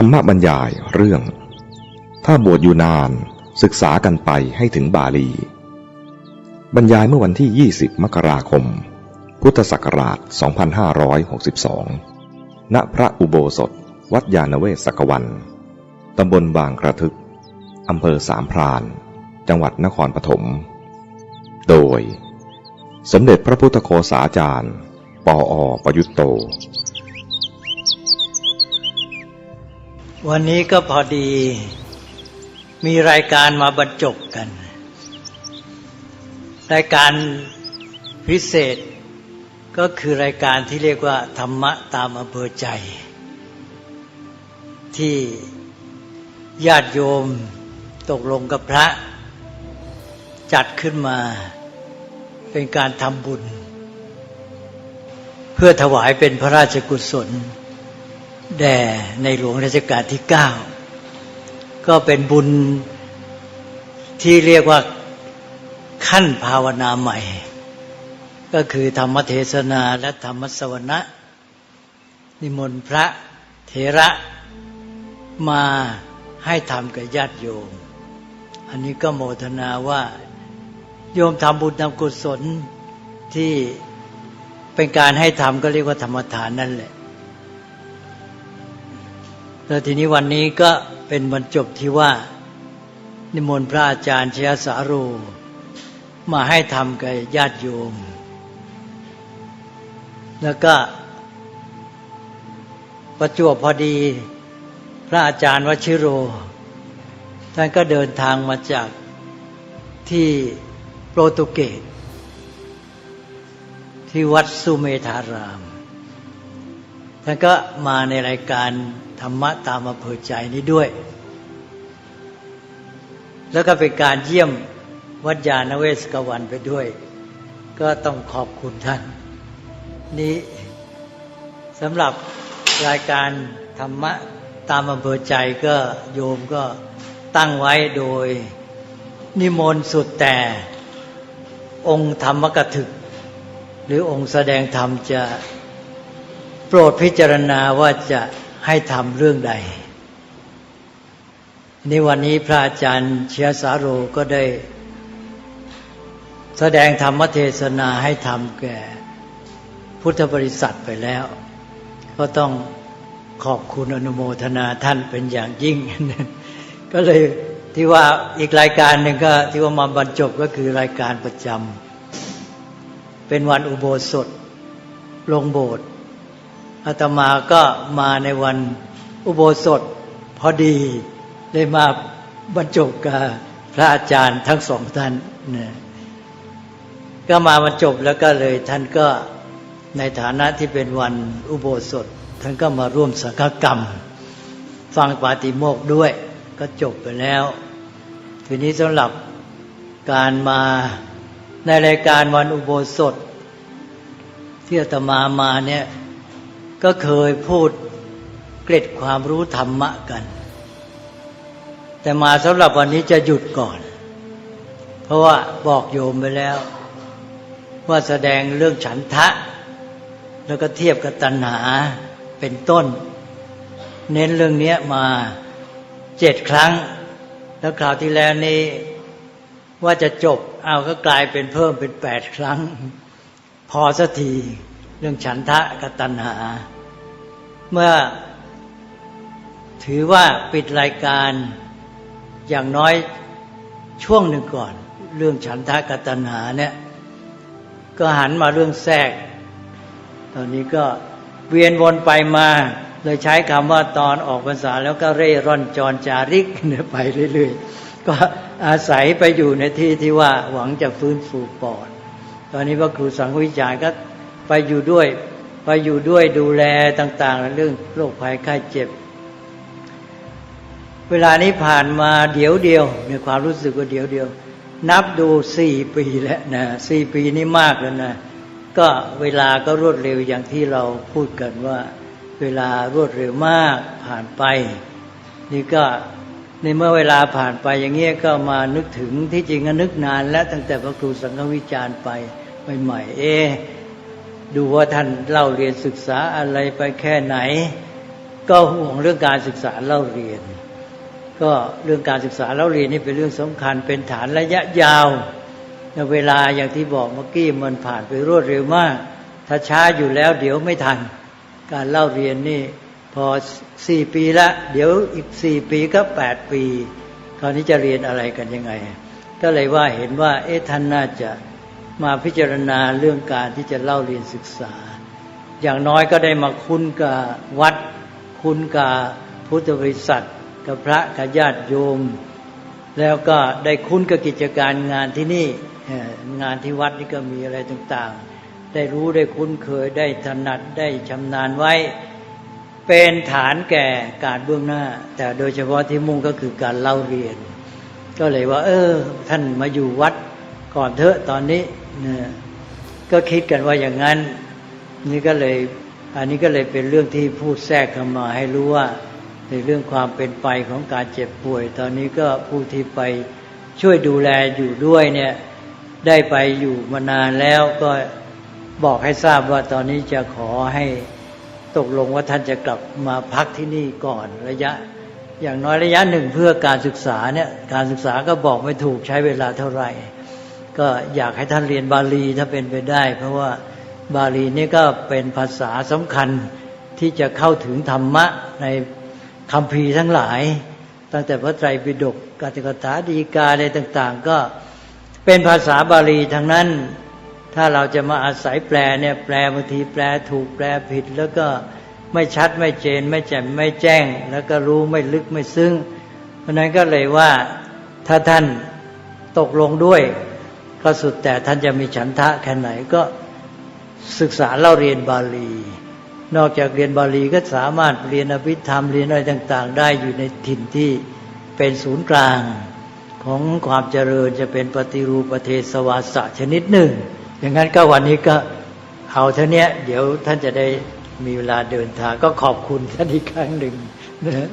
ธรรมบรรยายเรื่อง ถ้าบวชอยู่นานศึกษากันไปให้ถึงบาลี บรรยายเมื่อวันที่ 20 มกราคม พุทธศักราช 2562 ณ พระอุโบสถ วัดยาณเวศกวัน ตำบลบางกระทึก อำเภอสามพราน จังหวัดนครปฐม โดย สมเด็จพระพุทธโฆษาจารย์ ปออประยุตโต วันนี้ก็พอดี มีรายการมาบรรจบกัน รายการพิเศษก็คือรายการที่เรียกว่า ธรรมะตามอำเภอใจ ที่ญาติโยมตกลงกับพระ จัดขึ้นมาเป็นการทำบุญ เพื่อถวายเป็นพระราชกุศล แด่ในหลวงรัชกาลที่เก้าก็เป็นบุญที่เรียกว่าขั้นภาวนาใหม่ ก็คือธรรมเทศนาและธรรมสวนะ นิมนต์พระเถระมาให้ทำกับญาติโยม อันนี้ก็โมทนาว่าโยมทำบุญทำกุศลที่เป็นการให้ทำก็เรียกว่าธรรมทานนั่นแหละ แล้วทีนี้วันนี้ก็เป็นวันจบที่ว่า นิมนต์พระอาจารย์ชยสาโรมาให้ทำกับญาติโยม แล้วก็ประจวบพอดี พระอาจารย์วชิโร ท่านก็เดินทางมาจากที่โปรตุเกสที่วัดสุเมธาราม ท่านก็มาในรายการ ธรรมะตามอำเภอใจนี้ด้วย แล้วก็เป็นการเยี่ยมวัดยาณเวศกวันไปด้วย ก็ต้องขอบคุณท่าน นี้สำหรับรายการธรรมะตามอำเภอใจก็โยมก็ตั้งไว้โดยนิมนต์สุดแต่องค์ธรรมกถึก หรือองค์แสดงธรรมจะโปรดพิจารณาว่าจะ ให้ทำเรื่องใดในวันนี้พระอาจารย์เชียสาโรก็ได้ แสดงธรรมเทศนาให้ทำแก่พุทธบริษัทไปแล้ว ก็ต้องขอบคุณอนุโมทนาท่านเป็นอย่างยิ่ง ก็เลยที่ว่าอีกรายการหนึ่งก็ที่ว่ามาบรรจบก็คือรายการประจำเป็นวันอุโบสถ ลงโบสถ์ อาตมาก็มาในวันอุโบสถพอดีได้มาบรรจบกับพระอาจารย์ทั้งสองท่านเนี่ยก็มาบรรจบแล้วก็เลยท่านก็ในฐานะที่เป็นวันอุโบสถ ท่านก็มาร่วมสังฆกรรม ฟังปาติโมกข์ด้วย ก็จบไปแล้ว ทีนี้สำหรับการมาในรายการวันอุโบสถ ที่อาตมามาเนี่ย ก็เคยพูดเกร็ดความรู้ธรรมะกัน แต่มาสำหรับวันนี้จะหยุดก่อน เพราะว่าบอกโยมไปแล้ว ว่าแสดงเรื่องฉันทะ แล้วก็เทียบกับตัณหาเป็นต้น เน้นเรื่องนี้มาเจ็ดครั้ง แล้วคราวที่แล้วนี้ว่าจะจบ เอาก็กลายเป็นเพิ่มเป็นแปดครั้ง พอสักที เรื่องฉันทะกับตัณหา เมื่อถือว่าปิดรายการอย่างน้อยช่วงหนึ่งก่อน เรื่องฉันทะกับตัณหาเนี่ย ก็หันมาเรื่องแทรก ตอนนี้ก็เวียนวนไปมาเลยใช้คำว่าตอนออกพรรษาแล้วก็เร่ร่อนจรจาริกไปเรื่อยๆ ก็อาศัยไปอยู่ในที่ที่ว่าหวังจะฟื้นฟูปอด ตอนนี้พระครูสังฆวิจารณ์ก็ ไปอยู่ด้วย ไปอยู่ด้วยดูแลต่างๆเรื่องโรคภัยไข้เจ็บ เวลานี้ผ่านมาเดี๋ยวเดียวในความรู้สึกว่าเดี๋ยวเดียว นับดูสี่ปีแล้วนะสี่ปีนี้มากแล้วนะก็เวลาก็รวดเร็วอย่างที่เราพูดกันว่า เวลารวดเร็วมากผ่านไป นี่ก็ในเมื่อเวลาผ่านไปอย่างเงี้ยก็มานึกถึงที่จริงก็นึกนาน แล้วตั้งแต่พระครูสังฆวิจารณ์ไปใหม่ๆเอะ ดูว่าท่านเล่าเรียนศึกษาอะไรไปแค่ไหน ก็ห่วงเรื่องการศึกษาเล่าเรียน ก็เรื่องการศึกษาเล่าเรียนนี่เป็นเรื่องสำคัญเป็นฐานระยะยาวเวลาอย่างที่บอกเมื่อกี้มันผ่านไปรวดเร็วมาก ถ้าช้าอยู่แล้ว เดี๋ยวไม่ทัน การเล่าเรียนนี่ พอสี่ปีละ เดี๋ยวอีกสี่ปีก็แปดปี คราวนี้จะเรียนอะไรกันยังไง ก็เลยว่าเห็นว่า เอ๊ะท่านน่าจะ มาพิจารณาเรื่องการที่จะเล่าเรียนศึกษา อย่างน้อยก็ได้มาคุ้นกับวัด คุ้นกับพุทธบริษัทกับพระกับญาติโยม แล้วก็ได้คุ้นกับกิจการงานที่นี่งานที่วัดนี่ก็มีอะไรต่างๆ ได้รู้ได้คุ้นเคยได้ถนัดได้ชำนาญไว้ เป็นฐานแก่การเบื้องหน้า แต่โดยเฉพาะที่มุ่งก็คือการเล่าเรียน ก็เลยว่า เออ ท่านมาอยู่วัดก่อนเถอะตอนนี้ นี่ยก็คิดกันว่าอย่างนั้น นี่ก็เลย อันนี้ก็เลยเป็นเรื่องที่พูดแทรกเข้ามาให้รู้ว่า ในเรื่องความเป็นไปของการเจ็บป่วย ตอนนี้ก็ผู้ที่ไปช่วยดูแลอยู่ด้วยเนี่ย ได้ไปอยู่มานานแล้วก็บอกให้ทราบว่าตอนนี้จะขอให้ตกลงว่าท่านจะกลับมาพักที่นี่ก่อนระยะ อย่างน้อยระยะหนึ่งเพื่อการศึกษาเนี่ย การศึกษาก็บอกไม่ถูกใช้เวลาเท่าไหร่ ก็อยากให้ท่านเรียนบาลีถ้าเป็นไปได้ เพราะว่าบาลีนี่ก็เป็นภาษาสำคัญที่จะเข้าถึงธรรมะในคำพีทั้งหลาย ตั้งแต่พระไตรปิฎกกาติกถาดีกาอะไรต่าง ๆ ก็เป็นภาษาบาลีทั้งนั้น ถ้าเราจะมาอาศัยแปลเนี่ยแปลบางทีแปลถูกแปลผิด แล้วก็ไม่ชัดไม่เจน ไม่แจ่มไม่แจ้ง แล้วก็รู้ไม่ลึกไม่ซึ้งเพราะนั้นก็เลยว่าถ้าท่านตกลงด้วย ก็สุดแต่ท่านจะมีฉันทะแค่ไหนก็ศึกษาเล่าเรียนบาลี นอกจากเรียนบาลีก็สามารถเรียนอภิธรรมเรียนอะไรต่าง ๆ ได้อยู่ในถิ่นที่เป็นศูนย์กลางของความเจริญจะเป็นปฏิรูปประเทศวาสะชนิดหนึ่ง อย่างนั้นก็วันนี้ก็เอาเท่านี้เดี๋ยวท่านจะได้มีเวลาเดินทางก็ขอบคุณท่านอีกครั้งหนึ่งนะ